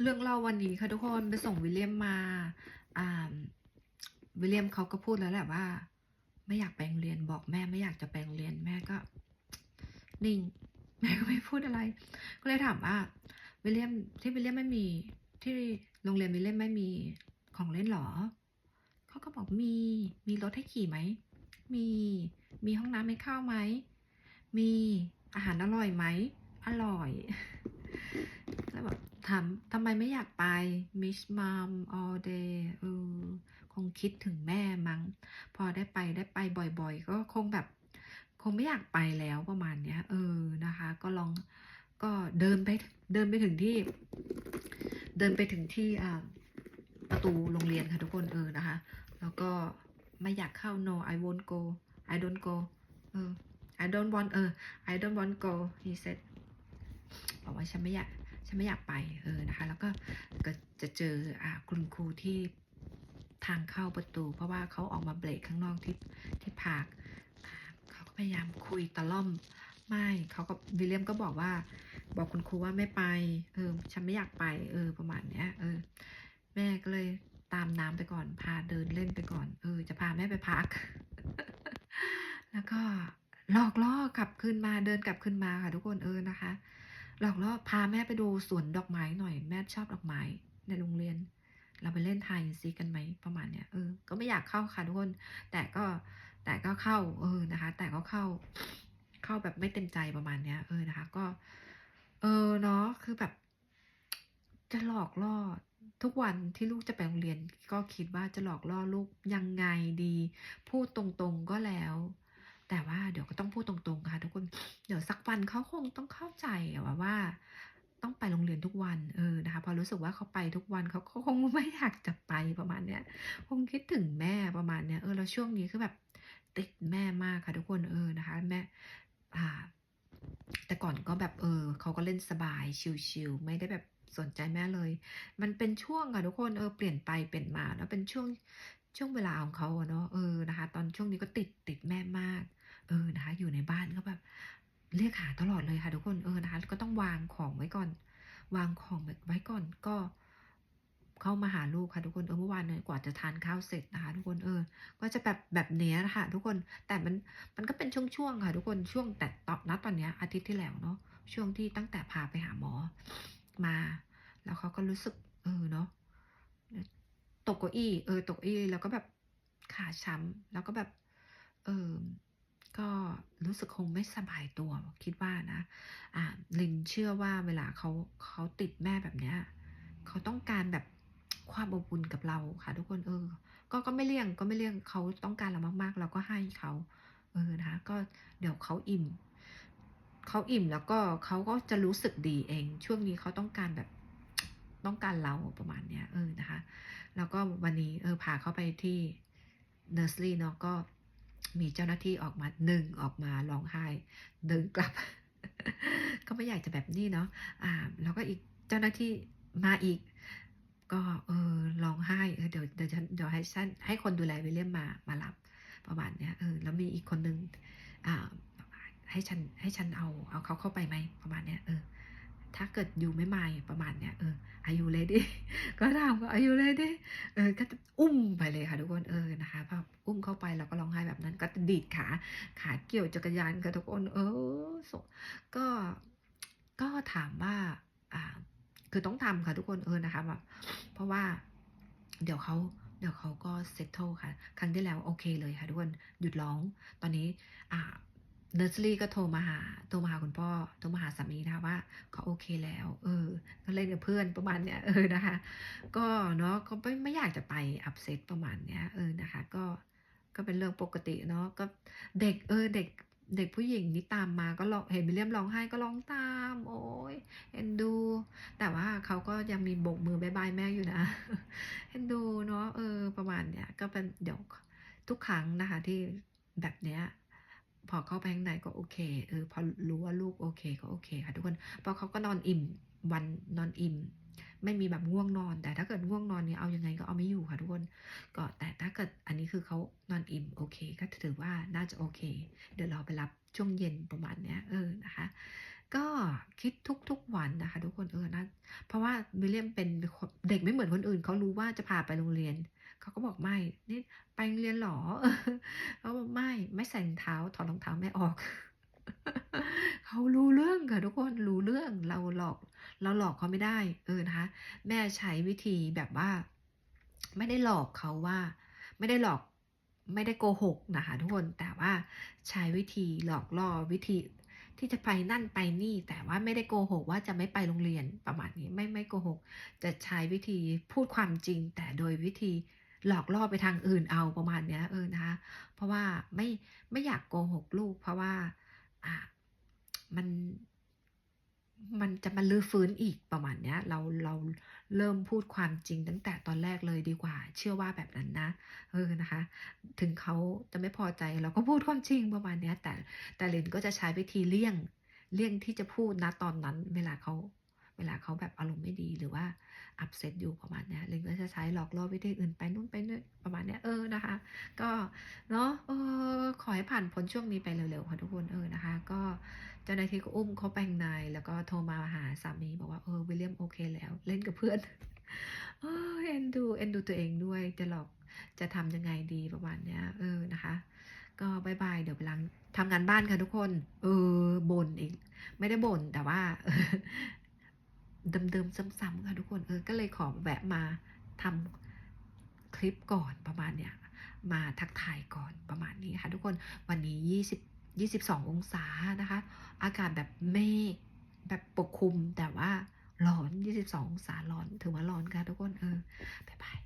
เรื่องเล่าวันนี้ค่ะทุกคนไปส่งวิลเลียมมาอ่าวิลเลียมเขาก็พูดแล้วแหละว่า ไม่อยากไปโรงเรียนบอกแม่ไม่อยากจะไปโรงเรียนแม่ก็นิ่งแม่ก็ไม่พูดอะไร ก็เลยถามว่าวิลเลียมที่วิลเลียมไม่มีที่โรงเรียนวิลเลียมไม่มีของเล่นหรอเขาก็บอกมีมีรถให้ขี่ไหมมีมีห้องน้ำให้เข้าไหมมีอาหารอร่อยไหมอร่อย ถามทำไมไม่อยากไป miss mom all day เออคงคิดถึงแม่มั้ง พอได้ไปได้ไปบ่อยๆ ก็คงแบบ คงไม่อยากไปแล้วประมาณเนี้ย เออนะคะ ก็ลองก็เดินไปเดินไปถึงที่ เดินไปถึงที่อ่าประตูโรงเรียนค่ะทุกคนเออนะคะ แล้วก็ไม่อยากเข้า no I won't go I don't go เออ I don't want เออ I don't want go he said บอกว่าฉันไม่อยาก ฉันไม่อยากไปเออนะคะ แล้วก็ก็จะเจออ่าคุณครูที่ทางเข้าประตู เพราะว่าเขาออกมาเบรกข้างนอกที่ที่พาร์คเขาก็พยายามคุยตะล่อมไม่เขาก็วิลเลียมก็บอกว่า บอกคุณครูว่าไม่ไป เออ ฉันไม่อยากไป เออ ประมาณเนี้ย เออ แม่ก็เลยตามน้ำไปก่อน พาเดินเล่นไปก่อน เออ จะพาแม่ไปพัก แล้วก็หลอกล่อกลับคืนมา เดินกลับคืนมาค่ะทุกคน เออ นะคะ หลอกล่อพาแม่ไปดูสวนดอกไม้หน่อยแม่ชอบดอกไม้ในโรงเรียน เราไปเล่นไทยซีกันไหมประมาณเนี้ยเออก็ไม่อยากเข้าค่ะทุกคน แต่ก็แต่ก็เข้า เออนะคะ แต่ก็เข้า เข้าแบบไม่เต็มใจประมาณเนี้ย เออนะคะ ก็ เออเนาะคือแบบ จะหลอกล่อทุกวันที่ลูกจะไปโรงเรียน ก็คิดว่าจะหลอกล่อลูกยังไงดี พูดตรงๆก็แล้ว แต่ว่าเดี๋ยวก็ต้องพูดตรงๆค่ะทุกคน เดี๋ยวสักวันเขาคงต้องเข้าใจว่าว่า ต้องไปโรงเรียนทุกวันเออนะคะพอรู้สึกว่าเขาไปทุกวันเขาก็คงไม่อยากจะไปประมาณเนี้ยคงคิดถึงแม่ประมาณเนี้ยเออแล้วช่วงนี้คือแบบติดแม่มากค่ะทุกคนเออนะคะแม่อ่าแต่ก่อนก็แบบเออเขาก็เล่นสบายชิลๆไม่ได้แบบสนใจแม่เลย มันเป็นช่วงค่ะทุกคนเออเปลี่ยนไปเปลี่ยนมาแล้วเป็นช่วงช่วงเวลาของเขาเนาะเออนะคะ ตอนช่วงนี้ก็ติดติดแม่มาก เออนะคะ อยู่ในบ้านก็แบบ เรียกหาตลอดเลยค่ะทุกคนเออนะคะก็ต้องวางของไว้ก่อน วางของไว้ก่อนก็เข้ามาหาลูกค่ะทุกคนเออเมื่อวานเนี่ยกว่าจะทานข้าวเสร็จนะคะทุกคนเออ ก็จะแบบแบบเนี้ยนะคะทุกคนแต่มันมันก็เป็นช่วงๆค่ะ ทุกคนช่วงแต่ตอนนัดตอนเนี้ยอาทิตย์ที่แล้วเนาะช่วงที่ตั้งแต่พาไปหาหมอมา แล้วเขาก็รู้สึก เออเนาะตกเก้าอี้เออตกเก้าอี้แล้วก็แบบขาช้ำแล้วก็แบบ เออ ก็รู้สึกคงไม่สบายตัวคิดว่านะอ่าลินเชื่อว่าเวลาเขาเขาติดแม่แบบเนี้ยเขาต้องการแบบความอบอุ่นกับเราค่ะ ทุกคนเออ ก็ก็ไม่เลี่ยงก็ไม่เลี่ยงเขาต้องการเรามาก ๆ เราก็ให้เขาเออนะคะก็เดี๋ยวเขาอิ่มเขาอิ่มแล้วก็เขาก็จะรู้สึกดีเอง ช่วงนี้เขาต้องการแบบต้องการเราประมาณเนี้ยเออนะคะ แล้วก็วันนี้เออพาเขาไปที่เนอร์สรี่เนาะก็ มีเจ้าหน้าที่ออกมาหนึ่งออกมาร้องไห้เดินกลับ ก็ไม่อยากจะแบบนี้เนาะอ่าแล้วก็อีกเจ้าหน้าที่มาอีก ก็เออร้องไห้เออเดี๋ยวเดี๋ยวฉันเดี๋ยวให้ฉันให้คนดูแลวิลเลียมมามารับประมาณเนี้ยเออแล้วมีอีกคนนึงอ่าให้ฉันให้ฉันเอาเอาเขาเข้าไปไหมประมาณเนี้ยเออถ้าเกิดอยู่ไม่มาประมาณเนี้ยเอออายุเลยดิก็ถามว่าอายุเลยดิเออก็อุ้มไปเลยค่ะทุกคนเออนะคะพออุ้มเข้าไปเราก็ นั้นก็ดีดขาขาเกี่ยวจักรยานกับทุกคนเออก็ก็ถามว่าอ่า คือต้องทำค่ะทุกคนเออนะคะแบบเพราะว่าเดี๋ยวเขาเดี๋ยวเขาก็เซตโตค่ะ ครั้งที่แล้วโอเคเลยค่ะทุกคนหยุดร้อง ตอนนี้อ่าเนอร์สรี่ก็โทรมาหา โทรมาหาคุณพ่อ โทรมาหาสามีนะคะว่าเขาโอเคแล้ว เออ ก็เล่นกับเพื่อนประมาณเนี้ย เออนะคะ ก็เนาะ ก็ไม่ไม่อยากจะไปอับเซตประมาณเนี้ย เออนะคะ ก็ ก็เป็นเรื่องปกติเนาะก็เด็กเออเด็กเด็กผู้หญิงนี่ตามมาก็ร้องเห็นมิเลียมร้องไห้ก็ร้องตาม โอ้ยเอ็นดู แต่ว่าเขาก็ยังมีโบกมือบายบายแม่อยู่นะเอ็นดูเนาะเออประมาณเนี้ยก็เป็นเดี๋ยวทุกครั้งนะคะที่แบบเนี้ย พอเข้าไปข้างในก็โอเคเออพอรู้ว่าลูกโอเคก็โอเคค่ะทุกคนพราะเขาก็นอนอิ่มวันนอนอิ่ม ไม่มีแบบง่วงนอน แต่ถ้าเกิดง่วงนอนเนี่ยเอายังไงก็เอาไม่อยู่ค่ะทุกคนก็แต่ถ้าเกิดอันนี้คือเขานอนอิ่มโอเค ก็ถือว่าน่าจะโอเค เดี๋ยวเราไปรับช่วงเย็นประมาณเนี้ยเออนะคะ ก็คิดทุกๆวันนะคะ ทุกคนเออนะเพราะว่าวิลเลียมเป็นเด็กไม่เหมือนคนอื่นเขารู้ว่าจะพาไปโรงเรียน เขาก็บอกไม่ นี่ไปเรียนหรอเขาบอกไม่ ไม่ใส่รองเท้า ถอดรองเท้าแม่ออก เขารู้เรื่องค่ะทุกคนรู้เรื่องเราหลอก เราหลอกเขาไม่ได้ เออนะคะ แม่ใช้วิธีแบบว่า ไม่ได้หลอกเขาว่า ไม่ได้หลอก ไม่ได้โกหกนะคะทุกคน แต่ว่าใช้วิธีหลอกล่อวิธีที่จะไปนั่นไปนี่แต่ว่าไม่ได้โกหกว่าจะไม่ไปโรงเรียนประมาณนี้ไม่ไม่โกหก จะใช้วิธีพูดความจริง แต่โดยวิธี หลอกล่อไปทางอื่นเอาประมาณเนี้ยเออนะคะเพราะว่าไม่ไม่อยากโกหกลูก เพราะว่าอะมันมันจะมาลื้อฟื้นอีกประมาณเนี้ย เราเราเริ่มพูดความจริงตั้งแต่ตอนแรกเลยดีกว่า เชื่อว่าแบบนั้นนะเออนะคะ ถึงเขาจะไม่พอใจเราก็พูดความจริงประมาณเนี้ย แต่แต่ลินก็จะใช้วิธีเลี่ยงเลี่ยงที่จะพูดนะตอนนั้น เวลาเขา เวลาเขาแบบอารมณ์ไม่ดีหรือว่าอับเซตอยู่ประมาณนี้ลินก็จะใช้หลอกล่อวิธีอื่นไปนู่นไปนี่ประมาณนี้เออนะคะ ก็เนาะเออขอให้ผ่านพ้นช่วงนี้ไปเร็วๆค่ะทุกคนเออนะคะ ก็เจ้าหน้าที่ก็อุ้มเขาไปข้างในแล้วก็โทรมาหาสามีบอกว่าเออวิลเลียมโอเคแล้วเล่นกับเพื่อนเออเอ็นดูเอ็นดูตัวเองด้วยจะหลอกจะทำยังไงดีประมาณนี้เออนะคะ ก็บายบายเดี๋ยวไปล้างทำงานบ้านค่ะทุกคน เออบ่นอีก ไม่ได้บ่นแต่ว่า เดิมๆซ้ำๆค่ะทุกคนเออก็เลยขอแวะมาทำคลิปก่อนประมาณเนี้ยมาทักทายก่อนประมาณนี้ค่ะ ทุกคนวันนี้ 20 22 องศานะคะ อากาศแบบเมฆแบบปกคลุมแต่ว่าร้อน 22 องศาร้อน ถือว่าร้อนค่ะทุกคนเออบ๊ายบาย